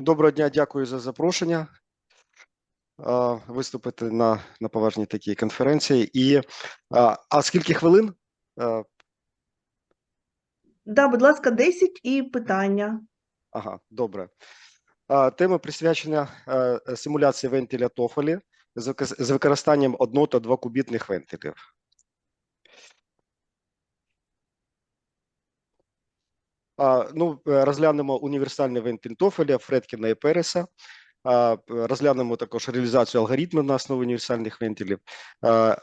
Доброго дня, дякую за запрошення. Виступити на, на поважній такій конференції. І а, а скільки хвилин? Да, будь ласка, 10 і питання. Ага, добре. Тема присвячена симуляції вентиля Тофолі з з використанням одно- та двокубітних вентилів. Ну, е, розглянемо універсальний вентиль Тофеля, Фредкіна і Переса. Розглянемо також реалізацію алгоритму на основі універсальних вентилів.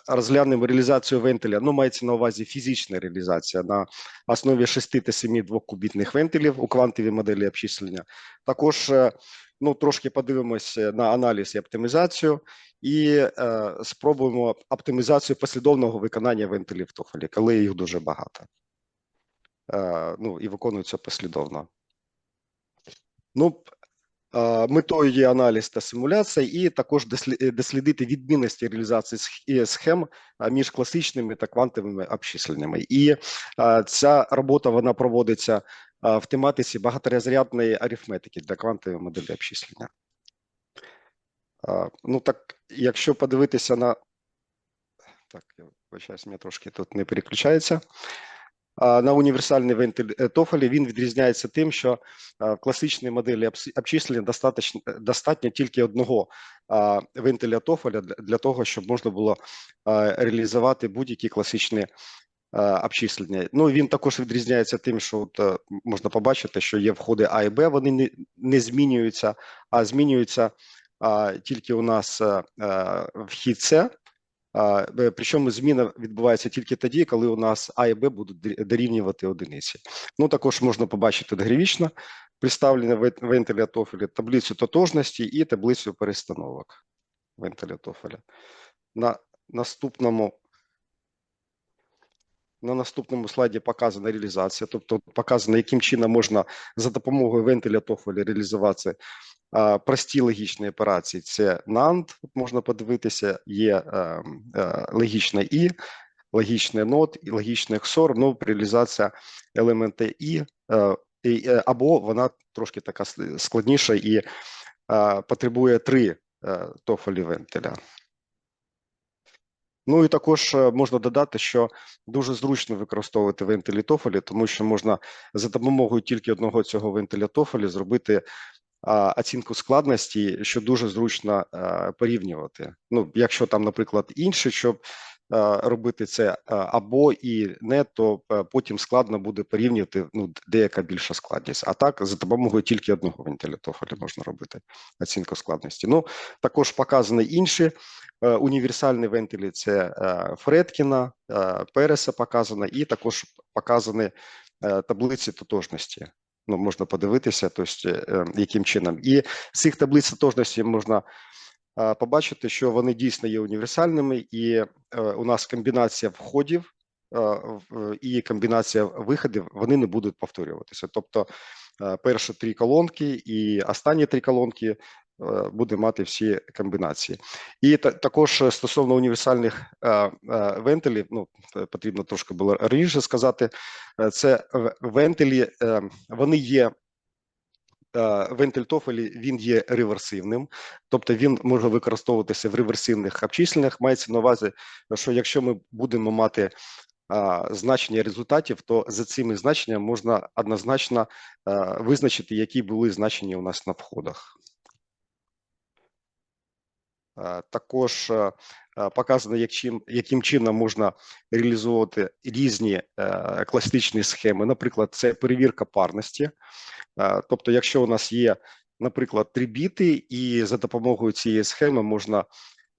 Розглянемо реалізацію вентиля. Ну, мається на увазі фізична реалізація на основі 6 та 7 двокубітних вентилів у квантовій моделі обчислення. Також е, ну, трошки подивимось на аналіз і оптимізацію і е, спробуємо оптимізацію послідовного виконання вентилів Тофелі, коли їх дуже багато. Е, ну, і виконуються послідовно. Ну, е, метою є аналіз та симуляція, і також е, дослідити відмінності реалізації схем між класичними та квантовими обчисленнями. І ця робота вона проводиться в тематиці багаторазрядної арифметики для квантової моделі обчислення. Ну так, якщо подивитися на так, я вибачаюсь, мене трошки тут не переключається. На універсальний вентиль е, Тофелі він відрізняється тим, що в класичній моделі обчислення достатньо, достатньо тільки одного вентиля Тофеля для, того, щоб можна було реалізувати будь-які класичні обчислення. Ну він також відрізняється тим, що от, е, можна побачити, що є входи А і Б, вони не, змінюються, а змінюються тільки у нас е, е, вхід С. Е, Причому зміна відбувається тільки тоді, коли у нас А і Б будуть дорівнювати одиниці. Ну також можна побачити графічно представлення вен- вентиля Тофеля, таблицю тотожності і таблицю перестановок вентиля Тофеля. На наступному на наступному слайді показана реалізація, тобто показано, яким чином можна за допомогою вентиля Тофеля реалізувати а, прості логічні операції. Це NAND, можна подивитися, є е, е, логічне І, логічне NOT і логічне XOR, ну, реалізація елемента І, е, і, або вона трошки така складніша і е, потребує три тофелі вентиля. Ну і також е, можна додати, що дуже зручно використовувати вентилітофолі, тому що можна за допомогою тільки одного цього вентилітофолі зробити оцінку складності, що дуже зручно порівнювати. Ну, якщо там, наприклад, інше, щоб робити це або і не, то потім складно буде порівнювати ну, деяка більша складність. А так, за допомогою тільки одного вентилятофаля можна робити оцінку складності. Ну, також показані інші е, універсальні вентилі: це е, Фредкіна, е, Переса показано, і також показані е, таблиці тотожності. Ну, можна подивитися, тобто, е, яким чином. І з цих таблиць тотожності можна е, побачити, що вони дійсно є універсальними, і е, у нас комбінація входів е, і комбінація виходів вони не будуть повторюватися. Тобто е, перші три колонки і останні три колонки буде мати всі комбінації. І та, також стосовно універсальних е, вентилів, ну потрібно трошки було раніше сказати, це вентилі, вони є. Е, Вентиль Тофелі він є реверсивним, тобто він може використовуватися в реверсивних обчисленнях. Мається на увазі, що якщо ми будемо мати а, значення результатів, то за цими значеннями можна однозначно а, визначити, які були значення у нас на входах. Е, Також е, е, показано, як чим, яким чином можна реалізовувати різні е, класичні схеми. Наприклад, це перевірка парності. Е, Тобто, якщо у нас є, наприклад, три біти, і за допомогою цієї схеми можна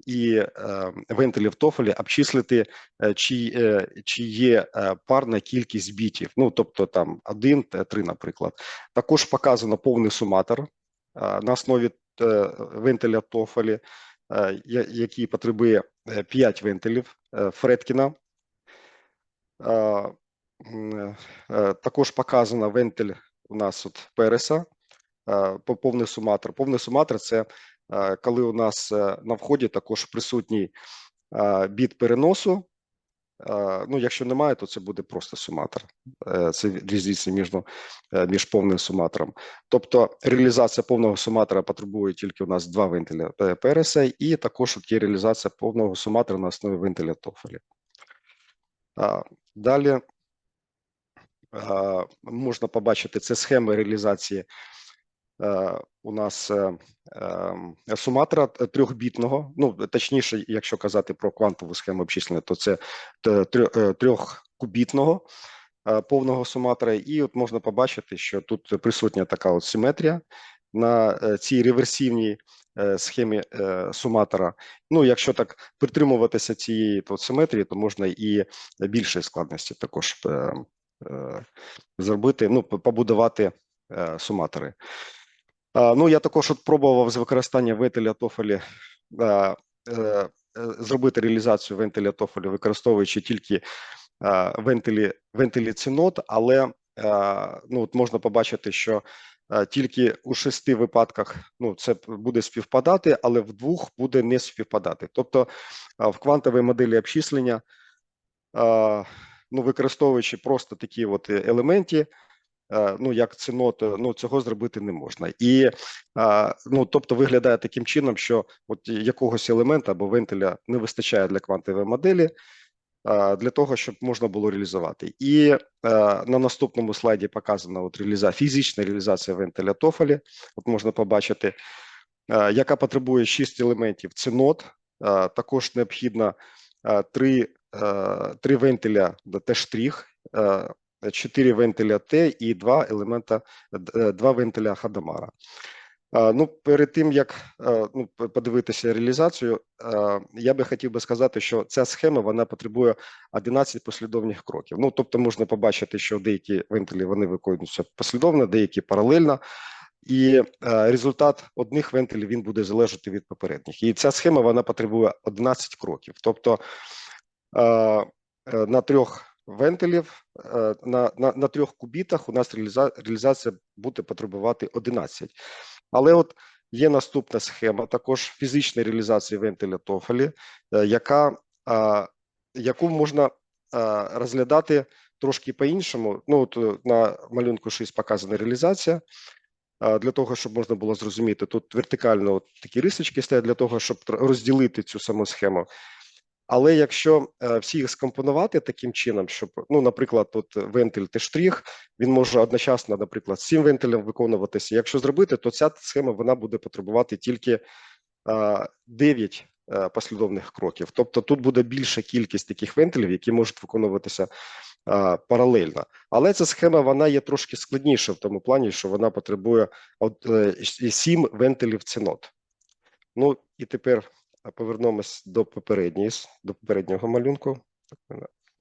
і е, вентилів тофелі обчислити, е, чи, е, чи є е, парна кількість бітів. Ну, тобто там один, та три, наприклад. Також показано повний суматор е, на основі е, вентиля тофелі е, який потребує 5 вентилів е, Фредкіна. Е, е, Також показано вентиль у нас от Переса, е, по- повний суматор. Повний суматор це е, коли у нас е, на вході також присутній е, біт переносу е, ну, якщо немає, то це буде просто суматор. Е, Це різниця між, е, між повним суматором. Тобто реалізація повного суматора потребує тільки у нас два вентиля е, ПРС, і також є реалізація повного суматора на основі вентиля Тофелі. Далі можна побачити це схеми реалізації е, у нас е, е, суматора трьохбітного. Ну точніше, якщо казати про квантову схему обчислення, то це трьох- е, трьохкубітного е, повного суматора. І от можна побачити, що тут присутня така от симетрія на е, цій реверсивній е, схемі е, суматора. Ну, якщо так притримуватися цієї то симетрії, то можна і більшої складності також е, е, зробити, ну, побудувати е, суматори. Ну, я також от пробував з використання вентиля Тофелі е, е, зробити реалізацію вентиля Тофелі, використовуючи тільки вентилі, вентилі цінот, але ну, от можна побачити, що тільки у шести випадках ну, це буде співпадати, але в двох буде не співпадати. Тобто в квантовій моделі обчислення, ну, використовуючи просто такі от елементи, ну як цінот, е, ну цього зробити не можна. І е, ну тобто виглядає таким чином, що от якогось елемента або вентиля не вистачає для квантової моделі. е, Для того щоб можна було реалізувати, і е, на наступному слайді показана от реаліза фізична реалізація вентиля Тофелі. От можна побачити, е, яка потребує 6 елементів. Це нот. Е, також необхідно е, три, е, три вентиля Т-штрих, е, 4 вентиля Т і два елемента, е, два вентиля Хадамара. Ну, перед тим як е, ну, подивитися реалізацію, е, я би хотів би сказати, що ця схема вона потребує 11 послідовних кроків. Ну, тобто, можна побачити, що деякі вентилі вони виконуються послідовно, деякі паралельно, і е, результат одних вентилів він буде залежати від попередніх. І ця схема вона потребує 11 кроків. Тобто е, е, на трьох вентилів, е, на, на, на трьох кубітах у нас реаліза, реалізація буде потребувати 11. Але от є наступна схема, також фізичної реалізації вентиля Тофелі, е, яка, яку можна розглядати трошки по-іншому. Ну, от е, на малюнку 6 показана реалізація. Для того, щоб можна було зрозуміти, тут вертикально от такі рисочки стоять для того, щоб розділити цю саму схему. Але якщо е, всі їх скомпонувати таким чином, щоб, ну, наприклад, тут вентиль Т-штрих, він може одночасно, наприклад, з цим вентилем виконуватися. Якщо зробити, то ця схема вона буде потребувати тільки е, 9 е, послідовних кроків. Тобто тут буде більша кількість таких вентилів, які можуть виконуватися паралельно. Але ця схема вона є трошки складніша в тому плані, що вона потребує от, 7 вентилів цінот. Ну і тепер повернемось до попередньої, до попереднього малюнку.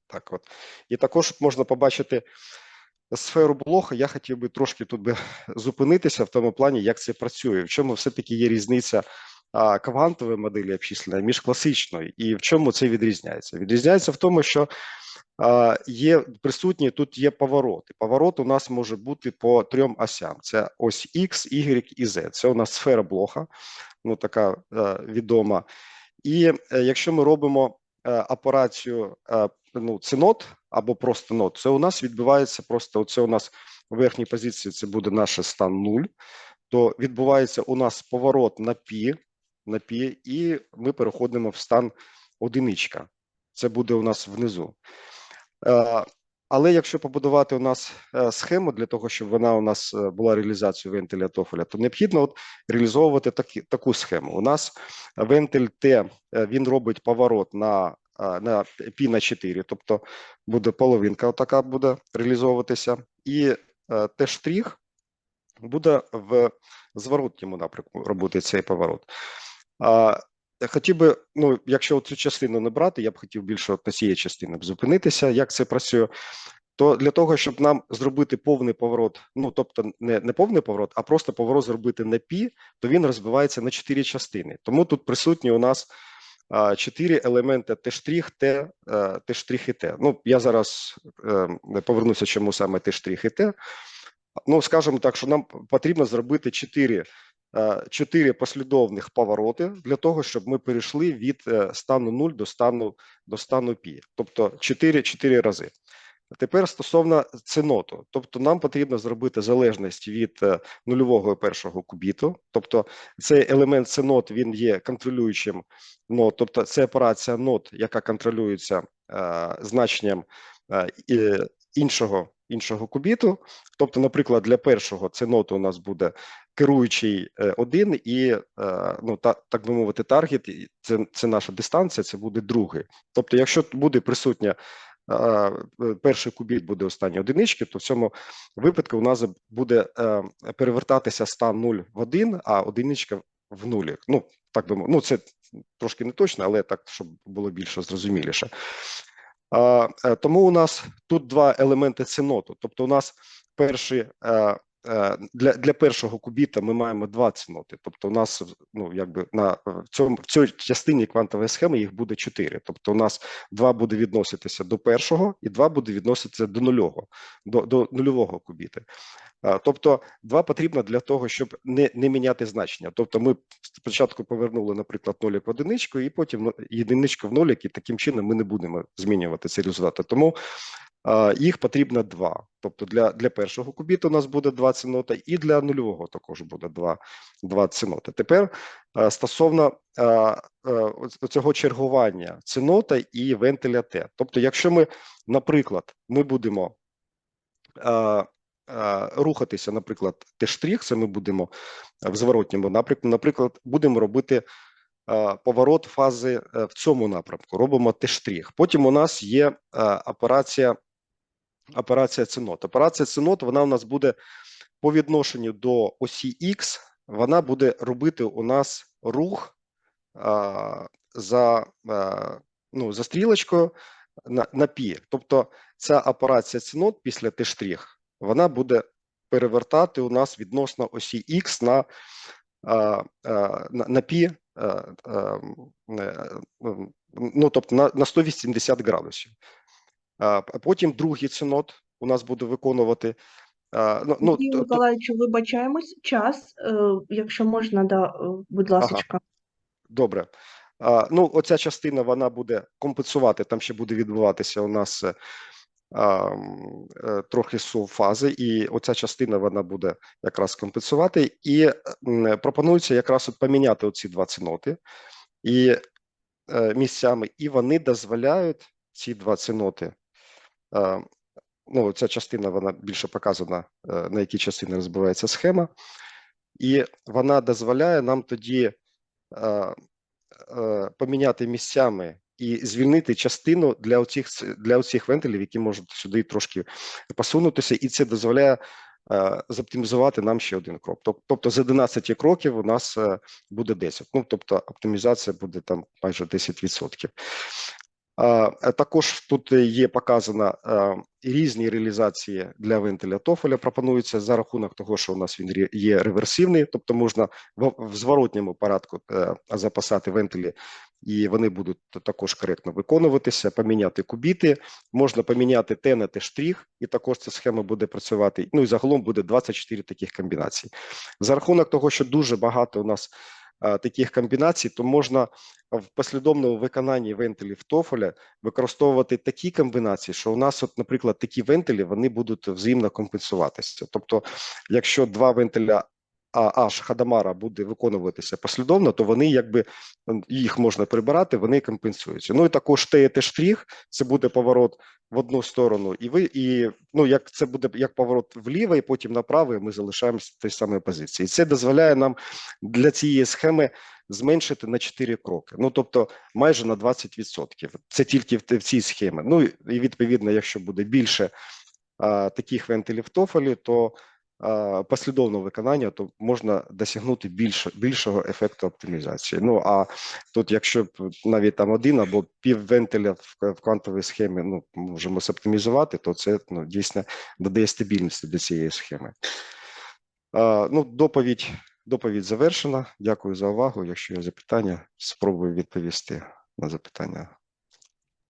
Так, от. І також можна побачити сферу блога, Я хотів би трошки тут би зупинитися в тому плані, як це працює. В чому все-таки є різниця квантової моделі обчислення між класичною, і в чому це відрізняється? Відрізняється в тому, що є присутні тут є повороти. Поворот у нас може бути по трьом осям: це ось X, Y і Z. Це у нас сфера блока, ну така е, відома. І е, якщо ми робимо е, операцію ну, це нот або просто нот, це у нас відбувається просто оце у нас в верхній позиції це буде наш стан 0, то відбувається у нас поворот на пі, на пі, і ми переходимо в стан одиничка. Це буде у нас внизу. Е, Але якщо побудувати у нас е, схему для того, щоб вона у нас е, була реалізацією вентиля Тофеля, то необхідно от реалізовувати такі, таку схему. У нас вентиль Т він робить поворот на, на пі на 4, тобто буде половинка, така буде реалізовуватися, і Т штрих буде в зворотньому напрямку робити цей поворот. А, Хотів би, ну, якщо цю частину не брати, я б хотів більше от на цієї частини б зупинитися, як це працює. То для того, щоб нам зробити повний поворот, ну тобто не, не повний поворот, а просто поворот зробити на пі, то він розбивається на чотири частини. Тому тут присутні у нас чотири елементи Т-штрих, Т, е, Т-штрих і Т. Ну, я зараз е, повернуся, чому саме Т-штрих і Т. Ну, скажімо так, що нам потрібно зробити чотири е, чотири послідовних повороти для того, щоб ми перейшли від е, стану 0 до стану до стану пі, тобто 4, 4 рази. Тепер стосовно ценоту, тобто нам потрібно зробити залежність від е, нульового першого кубіту, тобто цей елемент ценот він є контролюючим нот, тобто це операція нот, яка контролюється е, значенням е, іншого іншого кубіту. Тобто, наприклад, для першого це нота у нас буде керуючий е, один, і е, ну та так би мовити, таргет це, це наша дистанція, це буде другий. Тобто, якщо буде присутня е, перший кубіт буде останній одинички, то в цьому випадку у нас буде перевертатися стан 0 в 1, а одиничка в нулі. Ну так би ну це трошки не точно, але так, щоб було більше зрозуміліше. Е, тому у нас тут два елементи ціноту. Тобто, у нас перший е, для, для першого кубіта ми маємо два ціноти. Тобто, у нас ну якби на в цьому в цій частині квантової схеми їх буде чотири. Тобто, у нас два буде відноситися до першого, і два буде відноситися до нульового, до, до нульового кубіта. Тобто, два потрібно для того, щоб не, не міняти значення. Тобто, ми спочатку повернули, наприклад, нолік в одиничку, і потім ну, єдиничку в нолік, і таким чином ми не будемо змінювати ці результати. Тому їх потрібно два. Тобто для, для першого кубіту у нас буде два цінота, і для нульового також буде два, два ціноти. Тепер стосовно а, а, оц- цього чергування цінота і вентиля Т. Тобто, якщо ми, наприклад, ми будемо рухатися, наприклад, Т-штрих, це ми будемо в зворотньому напрямку, наприклад, будемо робити поворот фази е, в цьому напрямку, робимо Т-штрих. Потім у нас є операція, операція цінот. Операція цінот, вона у нас буде по відношенню до осі Х, вона буде робити у нас рух а, за, а, ну, за стрілочкою на, на пі. Тобто ця операція цінот після Т-штрих, вона буде перевертати у нас відносно осі Х на, а, а, на, на пі, е, ну, тобто на 180 градусів. А потім другий цінот у нас буде виконувати. Ну, ну, то- то- вибачаємось. Час, е, якщо можна, да, е, будь ласочка. Добре. Ну, оця частина вона буде компенсувати. Там ще буде відбуватися у нас е, трохи сувфази, і оця частина вона буде якраз компенсувати. І пропонується якраз от поміняти оці два циноти і місцями, і вони дозволяють ці два циноти. Ну, ця частина вона більше показана, е, на якій частині розбивається схема, і вона дозволяє нам тоді е, е, поміняти місцями і звільнити частину для оцих для оцих вентилів, які можуть сюди трошки посунутися, і це дозволяє зоптимізувати нам ще один крок. Тобто з 11 кроків у нас буде 10. Ну тобто оптимізація буде там майже 10%. Е, Також тут є показано різні реалізації для вентиля Тофеля. Пропонується за рахунок того, що у нас він є реверсивний, тобто можна в, зворотньому порядку е, запасати вентилі, і вони будуть також коректно виконуватися. Поміняти кубіти, можна поміняти Т на Т-штрих, і також ця схема буде працювати. Ну і загалом буде 24 таких комбінацій. За рахунок того, що дуже багато у нас таких комбінацій, то можна в послідовному виконанні вентилів тофоля використовувати такі комбінації, що у нас, от, наприклад, такі вентилі вони будуть взаємно компенсуватися. Тобто, якщо два вентиля AH Хадамара буде виконуватися послідовно, то вони якби їх можна прибирати, вони компенсуються. Ну і також Т і Т-штрих, це буде поворот в одну сторону, і ви і ну як це буде як поворот вліво, і потім направо, і ми залишаємося в тій самій позиції. І це дозволяє нам для цієї схеми зменшити на 4 кроки. Ну тобто майже на 20%. Це тільки в, в цій схемі. Ну і відповідно, якщо буде більше а, таких вентилів тофелі, то послідовного виконання, то можна досягнути більше, більшого ефекту оптимізації. Ну а тут, якщо навіть там один або пів вентиля в, в квантовій схемі, ну можемо оптимізувати, то це ну дійсно додає стабільності до цієї схеми. А, ну, доповідь Доповідь завершена. Дякую за увагу. Якщо є запитання, спробую відповісти на запитання.